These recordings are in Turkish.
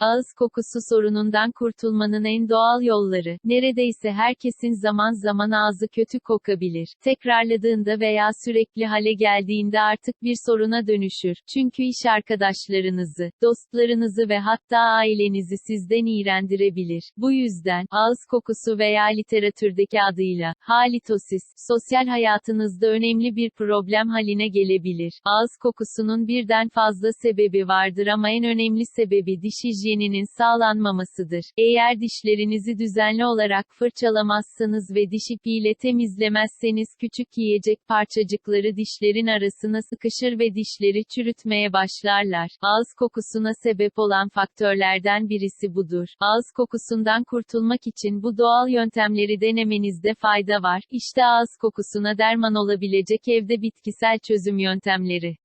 Ağız kokusu sorunundan kurtulmanın en doğal yolları. Neredeyse herkesin zaman zaman ağzı kötü kokabilir. Tekrarladığında veya sürekli hale geldiğinde artık bir soruna dönüşür. Çünkü iş arkadaşlarınızı, dostlarınızı ve hatta ailenizi sizden iğrendirebilir. Bu yüzden, ağız kokusu veya literatürdeki adıyla, halitosis, sosyal hayatınızda önemli bir problem haline gelebilir. Ağız kokusunun birden fazla sebebi vardır ama en önemli sebebi diş hijyeninin sağlanmamasıdır. Eğer dişlerinizi düzenli olarak fırçalamazsanız ve diş ipiyle temizlemezseniz küçük yiyecek parçacıkları dişlerin arasına sıkışır ve dişleri çürütmeye başlarlar. Ağız kokusuna sebep olan faktörlerden birisi budur. Ağız kokusundan kurtulmak için bu doğal yöntemleri denemenizde fayda var. İşte ağız kokusuna derman olabilecek evde bitkisel çözüm yöntemleri.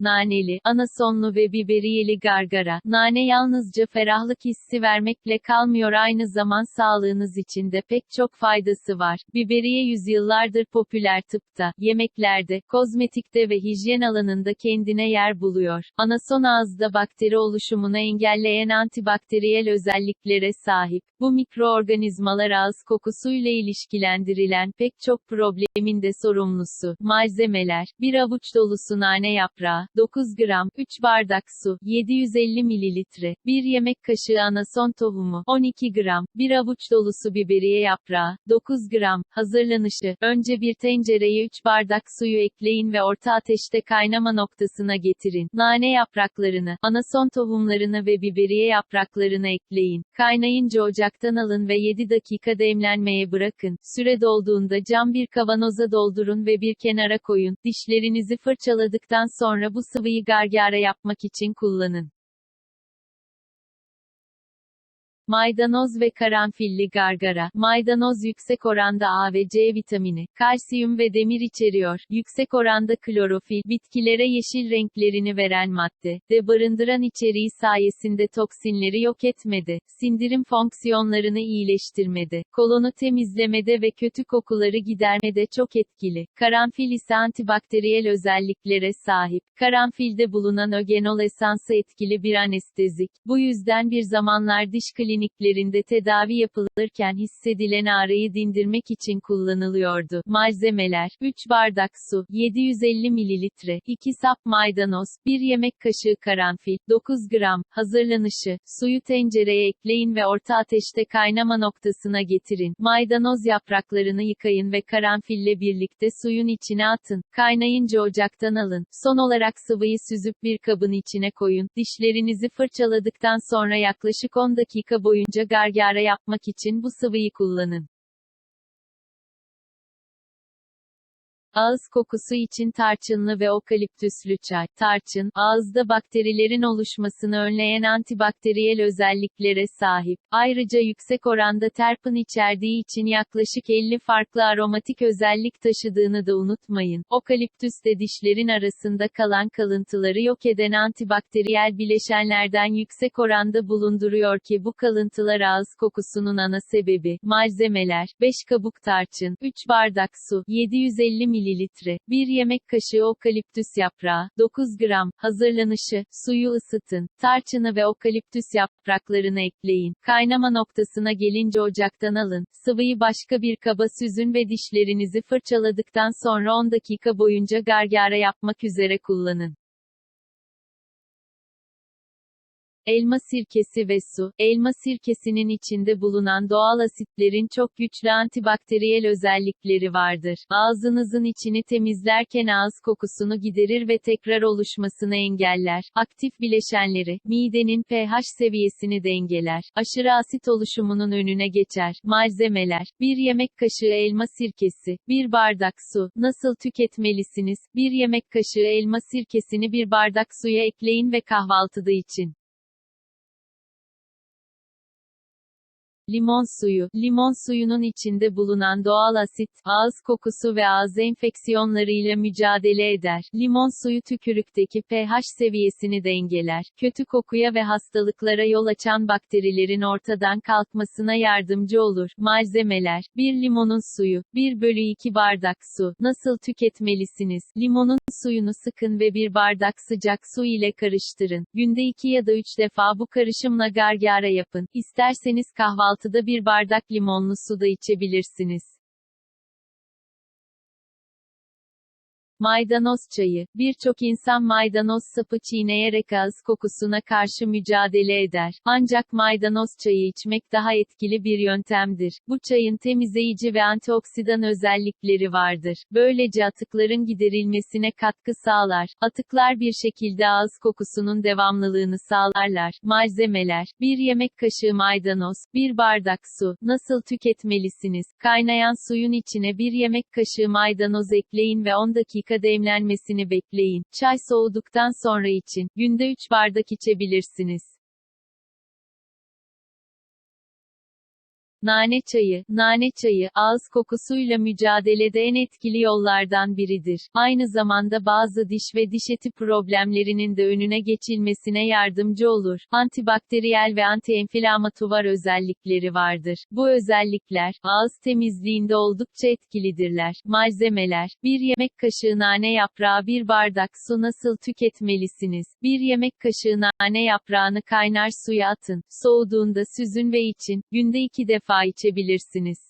Naneli, anasonlu ve biberiyeli gargara. Nane yalnızca ferahlık hissi vermekle kalmıyor aynı zaman sağlığınız için de pek çok faydası var. Biberiye yüzyıllardır popüler tıpta, yemeklerde, kozmetikte ve hijyen alanında kendine yer buluyor. Anason ağızda bakteri oluşumunu engelleyen antibakteriyel özelliklere sahip. Bu mikroorganizmalar ağız kokusuyla ilişkilendirilen pek çok problemin de sorumlusu. Malzemeler, bir avuç dolusu nane yaprağı, 9 gram, 3 bardak su, 750 mililitre, 1 yemek kaşığı anason tohumu, 12 gram, 1 avuç dolusu biberiye yaprağı, 9 gram, hazırlanışı, önce bir tencereye 3 bardak suyu ekleyin ve orta ateşte kaynama noktasına getirin. Nane yapraklarını, anason tohumlarını ve biberiye yapraklarını ekleyin. Kaynayınca ocaktan alın ve 7 dakika demlenmeye bırakın. Süre dolduğunda cam bir kavanoza doldurun ve bir kenara koyun. Dişlerinizi fırçaladıktan sonra bu sıvıyı gargara yapmak için kullanın. Maydanoz ve karanfilli gargara. Maydanoz yüksek oranda A ve C vitamini, kalsiyum ve demir içeriyor. Yüksek oranda klorofil, bitkilere yeşil renklerini veren madde, de barındıran içeriği sayesinde toksinleri yok etmedi, sindirim fonksiyonlarını iyileştirmedi, kolonu temizlemede ve kötü kokuları gidermede çok etkili. Karanfil ise antibakteriyel özelliklere sahip. Karanfilde bulunan ögenol esansı etkili bir anestezik. Bu yüzden bir zamanlar diş kliniği kliniklerinde tedavi yapılırken hissedilen ağrıyı dindirmek için kullanılıyordu. Malzemeler, 3 bardak su, 750 mililitre, 2 sap maydanoz, 1 yemek kaşığı karanfil, 9 gram, hazırlanışı, suyu tencereye ekleyin ve orta ateşte kaynama noktasına getirin. Maydanoz yapraklarını yıkayın ve karanfille birlikte suyun içine atın. Kaynayınca ocaktan alın. Son olarak sıvıyı süzüp bir kabın içine koyun. Dişlerinizi fırçaladıktan sonra yaklaşık 10 dakika boyunca boyunca gargara yapmak için bu sıvıyı kullanın. Ağız kokusu için tarçınlı ve okaliptüslü çay. Tarçın, ağızda bakterilerin oluşmasını önleyen antibakteriyel özelliklere sahip. Ayrıca yüksek oranda terpin içerdiği için yaklaşık 50 farklı aromatik özellik taşıdığını da unutmayın. Okaliptüs de dişlerin arasında kalan kalıntıları yok eden antibakteriyel bileşenlerden yüksek oranda bulunduruyor ki bu kalıntılar ağız kokusunun ana sebebi. Malzemeler, 5 kabuk tarçın, 3 bardak su, 750 ml mililitre, 1 yemek kaşığı okaliptüs yaprağı, 9 gram, hazırlanışı, suyu ısıtın, tarçını ve okaliptüs yapraklarını ekleyin, kaynama noktasına gelince ocaktan alın, sıvıyı başka bir kaba süzün ve dişlerinizi fırçaladıktan sonra 10 dakika boyunca gargara yapmak üzere kullanın. Elma sirkesi ve su, elma sirkesinin içinde bulunan doğal asitlerin çok güçlü antibakteriyel özellikleri vardır. Ağzınızın içini temizlerken ağız kokusunu giderir ve tekrar oluşmasını engeller. Aktif bileşenleri, midenin pH seviyesini dengeler. Aşırı asit oluşumunun önüne geçer. Malzemeler, 1 yemek kaşığı elma sirkesi, 1 bardak su. Nasıl tüketmelisiniz? 1 yemek kaşığı elma sirkesini bir bardak suya ekleyin ve kahvaltıda için. Limon suyu, limon suyunun içinde bulunan doğal asit, ağız kokusu ve ağız enfeksiyonlarıyla mücadele eder. Limon suyu tükürükteki pH seviyesini dengeler. Kötü kokuya ve hastalıklara yol açan bakterilerin ortadan kalkmasına yardımcı olur. Malzemeler 1 limonun suyu 1 bölü 2 bardak su. Nasıl tüketmelisiniz? Limonun suyunu sıkın ve bir bardak sıcak su ile karıştırın. Günde 2 ya da 3 defa bu karışımla gargara yapın. İsterseniz kahvaltıda bir bardak limonlu su da içebilirsiniz. Maydanoz çayı. Birçok insan maydanoz sapı çiğneyerek ağız kokusuna karşı mücadele eder. Ancak maydanoz çayı içmek daha etkili bir yöntemdir. Bu çayın temizleyici ve antioksidan özellikleri vardır. Böylece atıkların giderilmesine katkı sağlar. Atıklar bir şekilde ağız kokusunun devamlılığını sağlarlar. Malzemeler 1 yemek kaşığı maydanoz, 1 bardak su. Nasıl tüketmelisiniz? Kaynayan suyun içine 1 yemek kaşığı maydanoz ekleyin ve 10 dakika dakika demlenmesini bekleyin. Çay soğuduktan sonra için, günde 3 bardak içebilirsiniz. Nane çayı, nane çayı, ağız kokusuyla mücadelede en etkili yollardan biridir. Aynı zamanda bazı diş ve diş eti problemlerinin de önüne geçilmesine yardımcı olur. Antibakteriyel ve antienflamatuvar özellikleri vardır. Bu özellikler, ağız temizliğinde oldukça etkilidirler. Malzemeler, 1 yemek kaşığı nane yaprağı 1 bardak su nasıl tüketmelisiniz? 1 yemek kaşığı nane yaprağını kaynar suya atın. Soğuduğunda süzün ve için, günde 2 defa defa içebilirsiniz.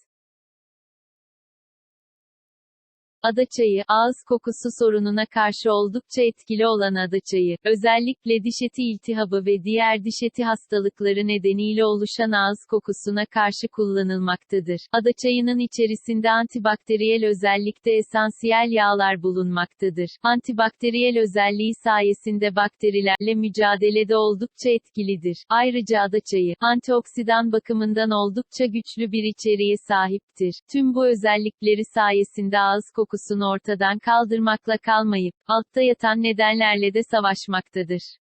Adaçayı, ağız kokusu sorununa karşı oldukça etkili olan adaçayı, özellikle diş eti iltihabı ve diğer diş eti hastalıkları nedeniyle oluşan ağız kokusuna karşı kullanılmaktadır. Adaçayının içerisinde antibakteriyel özellikte esansiyel yağlar bulunmaktadır. Antibakteriyel özelliği sayesinde bakterilerle mücadelede oldukça etkilidir. Ayrıca adaçayı, antioksidan bakımından oldukça güçlü bir içeriğe sahiptir. Tüm bu özellikleri sayesinde ağız kokusu kokusunu ortadan kaldırmakla kalmayıp, altta yatan nedenlerle de savaşmaktadır.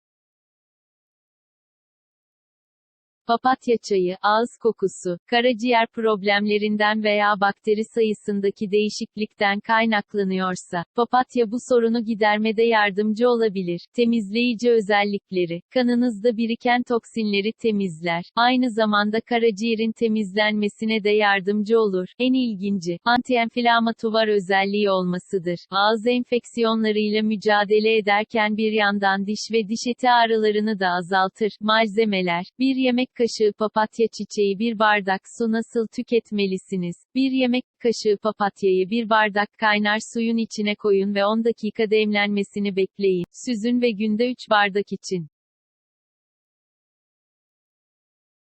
Papatya çayı, ağız kokusu, karaciğer problemlerinden veya bakteri sayısındaki değişiklikten kaynaklanıyorsa, papatya bu sorunu gidermede yardımcı olabilir. Temizleyici özellikleri, kanınızda biriken toksinleri temizler. Aynı zamanda karaciğerin temizlenmesine de yardımcı olur. En ilginci, antienflamatuvar özelliği olmasıdır. Ağız enfeksiyonlarıyla mücadele ederken bir yandan diş ve diş eti ağrılarını da azaltır. Malzemeler, bir yemek kaşığı papatya çiçeği bir bardak su nasıl tüketmelisiniz? Bir yemek kaşığı papatyayı bir bardak kaynar suyun içine koyun ve 10 dakika demlenmesini bekleyin. Süzün ve günde 3 bardak için.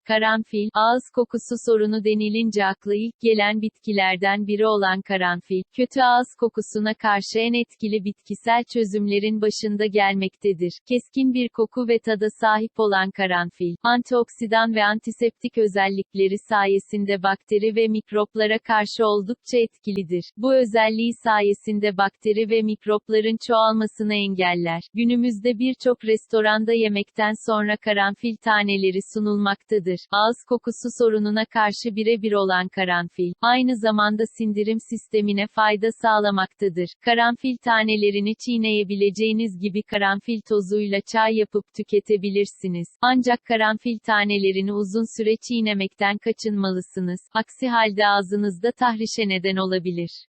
Karanfil, ağız kokusu sorunu denilince akla ilk gelen bitkilerden biri olan karanfil, kötü ağız kokusuna karşı en etkili bitkisel çözümlerin başında gelmektedir. Keskin bir koku ve tada sahip olan karanfil, antioksidan ve antiseptik özellikleri sayesinde bakteri ve mikroplara karşı oldukça etkilidir. Bu özelliği sayesinde bakteri ve mikropların çoğalmasını engeller. Günümüzde birçok restoranda yemekten sonra karanfil taneleri sunulmaktadır kullanılır. Ağız kokusu sorununa karşı birebir olan karanfil, aynı zamanda sindirim sistemine fayda sağlamaktadır. Karanfil tanelerini çiğneyebileceğiniz gibi karanfil tozuyla çay yapıp tüketebilirsiniz. Ancak karanfil tanelerini uzun süre çiğnemekten kaçınmalısınız. Aksi halde ağzınızda tahrişe neden olabilir.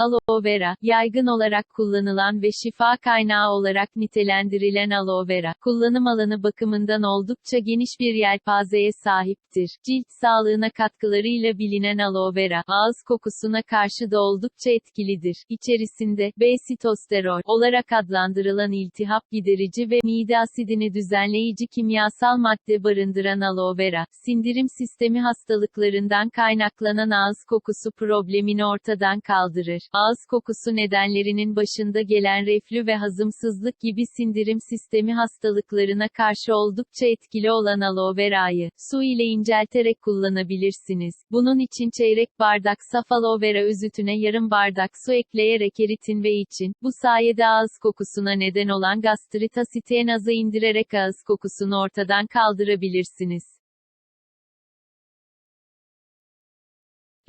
Aloe vera, yaygın olarak kullanılan ve şifa kaynağı olarak nitelendirilen aloe vera, kullanım alanı bakımından oldukça geniş bir yelpazeye sahiptir. Cilt sağlığına katkılarıyla bilinen aloe vera, ağız kokusuna karşı da oldukça etkilidir. İçerisinde, B-sitosterol olarak adlandırılan iltihap giderici ve mide asidini düzenleyici kimyasal madde barındıran aloe vera, sindirim sistemi hastalıklarından kaynaklanan ağız kokusu problemini ortadan kaldırır. Ağız kokusu nedenlerinin başında gelen reflü ve hazımsızlık gibi sindirim sistemi hastalıklarına karşı oldukça etkili olan aloe verayı, su ile incelterek kullanabilirsiniz. Bunun için çeyrek bardak saf aloe vera özütüne yarım bardak su ekleyerek eritin ve için, bu sayede ağız kokusuna neden olan gastrit asiti en aza indirerek ağız kokusunu ortadan kaldırabilirsiniz.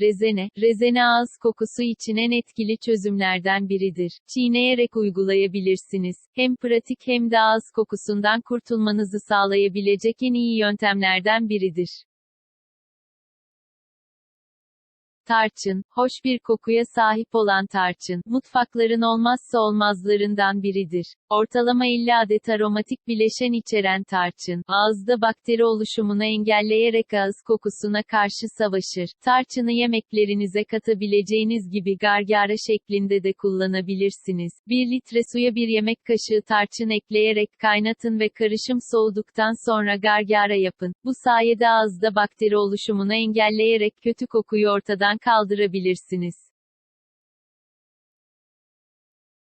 Rezene, rezene ağız kokusu için en etkili çözümlerden biridir. Çiğneyerek uygulayabilirsiniz. Hem pratik hem de ağız kokusundan kurtulmanızı sağlayabilecek en iyi yöntemlerden biridir. Tarçın, hoş bir kokuya sahip olan tarçın, mutfakların olmazsa olmazlarından biridir. Ortalama 50 adet aromatik bileşen içeren tarçın, ağızda bakteri oluşumunu engelleyerek ağız kokusuna karşı savaşır. Tarçını yemeklerinize katabileceğiniz gibi gargara şeklinde de kullanabilirsiniz. 1 litre suya bir yemek kaşığı tarçın ekleyerek kaynatın ve karışım soğuduktan sonra gargara yapın. Bu sayede ağızda bakteri oluşumunu engelleyerek kötü kokuyu ortadan kaldırabilirsiniz.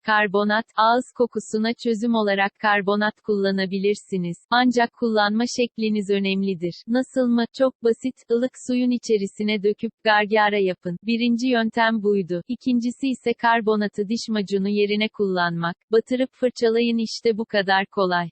Karbonat, ağız kokusuna çözüm olarak karbonat kullanabilirsiniz. Ancak kullanma şekliniz önemlidir. Nasıl mı? Çok basit, ılık suyun içerisine döküp gargara yapın. Birinci yöntem buydu. İkincisi ise karbonatı diş macunu yerine kullanmak. Batırıp fırçalayın işte bu kadar kolay.